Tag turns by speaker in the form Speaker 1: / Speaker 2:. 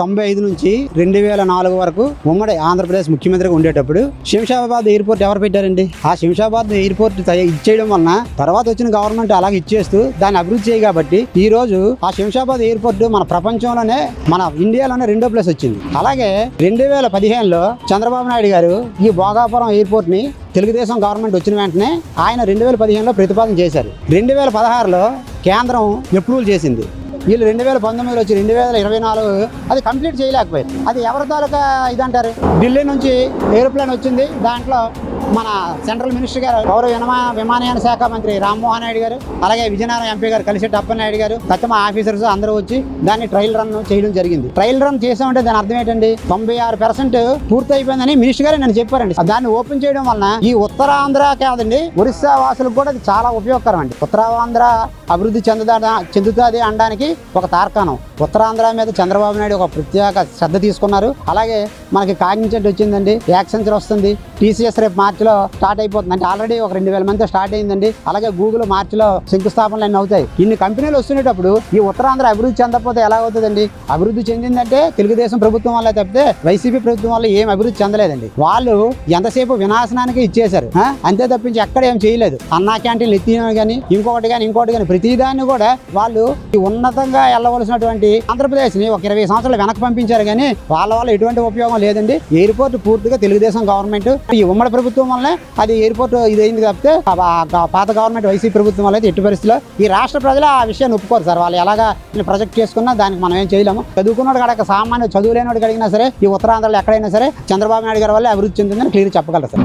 Speaker 1: తొంభై ఐదు నుంచి రెండు వేల నాలుగు వరకు ఉమ్మడి ఆంధ్రప్రదేశ్ ముఖ్యమంత్రిగా ఉండేటప్పుడు శంషాబాద్ ఎయిర్పోర్ట్ ఎవరు పెట్టారండి? ఆ శంషాబాద్ ఎయిర్పోర్ట్ ఇచ్చేయడం వలన తర్వాత వచ్చిన గవర్నమెంట్ అలాగే ఇచ్చేస్తూ దాన్ని అభివృద్ధి చేయి కాబట్టి ఈ రోజు ఆ శంషాబాద్ ఎయిర్పోర్ట్ మన ప్రపంచంలోనే మన ఇండియాలోనే రెండో ప్లేస్ వచ్చింది. అలాగే రెండు వేల పదిహేనులో చంద్రబాబు నాయుడు గారు ఈ భోగాపురం ఎయిర్పోర్ట్ని తెలుగుదేశం గవర్నమెంట్ వచ్చిన వెంటనే ఆయన రెండు వేల పదిహేనులో ప్రతిపాదన చేశారు. రెండు వేల పదహారులో కేంద్రం అప్రూవల్ చేసింది. వీళ్ళు రెండు వేల పంతొమ్మిదిలో వచ్చి రెండు వేల ఇరవై నాలుగు అది కంప్లీట్ చేయలేకపోయింది అది ఎవరి తాలూకా ఇదంటారు? ఢిల్లీ నుంచి ఏరోప్లేన్ వచ్చింది దాంట్లో మన సెంట్రల్ మినిస్టర్ గారు గౌరవ విమా విమానయాన శాఖ మంత్రి రామ్మోహన్ నాయుడు గారు అలాగే విజయనగరం ఎంపీ గారు కలిసి నాయుడు గారు తచ్చమ ఆఫీసర్స్ అందరూ వచ్చి దాన్ని ట్రయల్ రన్ చేయడం జరిగింది. ట్రయల్ రన్ చేసామంటే దాని అర్థం ఏంటండి? తొంభై ఆరు పర్సెంట్ పూర్తి అయిపోయిందని మినిస్టర్ గారు నేను చెప్పారండి. దాన్ని ఓపెన్ చేయడం వలన ఈ ఉత్తరాంధ్ర కాదండి ఒరిస్సా వాసులకు కూడా అది చాలా ఉపయోగకరం అండి. ఉత్తరాంధ్ర అభివృద్ధి చెందుదా చెందుతుంది అనడానికి ఒక తార్కాణం. ఉత్తరాంధ్ర మీద చంద్రబాబు నాయుడు ఒక ప్రత్యేక శ్రద్ధ తీసుకున్నారు. అలాగే మనకి కాగ్నిజెంట్ వచ్చిందండి యాక్సెంచర్ వస్తుంది టీసీఎస్ రేపు మార్చి మార్చిలో స్టార్ట్ అయిపోతుంది. అంటే ఆల్రెడీ ఒక రెండు వేల మంది స్టార్ట్ అయిందండి. అలాగే గూగుల్ మార్చిలో శంకుస్థాపనలు అన్నీ అవుతాయి. ఇన్ని కంపెనీలు వస్తున్నప్పుడు ఈ ఉత్తరాంధ్ర అభివృద్ధి చెందకపోతే ఎలా అవుతుందండి? అభివృద్ధి చెందిందంటే తెలుగుదేశం ప్రభుత్వం వల్ల తప్పితే వైసీపీ ప్రభుత్వం వల్ల ఏం అభివృద్ధి చెందలేదండి. వాళ్ళు ఎంతసేపు వినాశనానికి ఇచ్చేశారు. అంతే తప్పించి ఎక్కడ ఏం చేయలేదు. అన్నా క్యాంటీన్లు ఎత్తిన కానీ ఇంకొకటి కానీ ఇంకోటి కానీ ప్రతిదాన్ని కూడా వాళ్ళు ఈ ఉన్నతంగా వెళ్ళవలసినటువంటి ఆంధ్రప్రదేశ్ని ఒక ఇరవై సంవత్సరాలు వెనక్కి పంపించారు కానీ వాళ్ళ వల్ల ఎటువంటి ఉపయోగం లేదండి. ఎయిర్పోర్ట్ పూర్తిగా తెలుగుదేశం గవర్నమెంట్. ఈ ఉమ్మడి ప్రభుత్వం వల్లనే అది ఎయిర్పోర్ట్ ఇదైంది తప్పితే పాత గవర్నమెంట్ వైసీపీ ప్రభుత్వం వల్ల అయితే ఎట్టి పరిస్థితిలో ఈ రాష్ట్ర ప్రజలు ఆ విషయాన్ని ఒప్పుకోరు సార్. వాళ్ళు ఎలాగా ప్రొజెక్ట్ చేసుకున్నా దానికి మనం ఏం చేయలేము. చదువుకున్నాడు కాడ సామాన్య చదువు లేనివాడికి అడిగినా సరే ఈ ఉత్తరాంధ్రలో ఎక్కడైనా సరే చంద్రబాబు నాయుడు గారి వల్ల అభివృద్ధి చెందిందని క్లియర్ చెప్పగలరు సార్.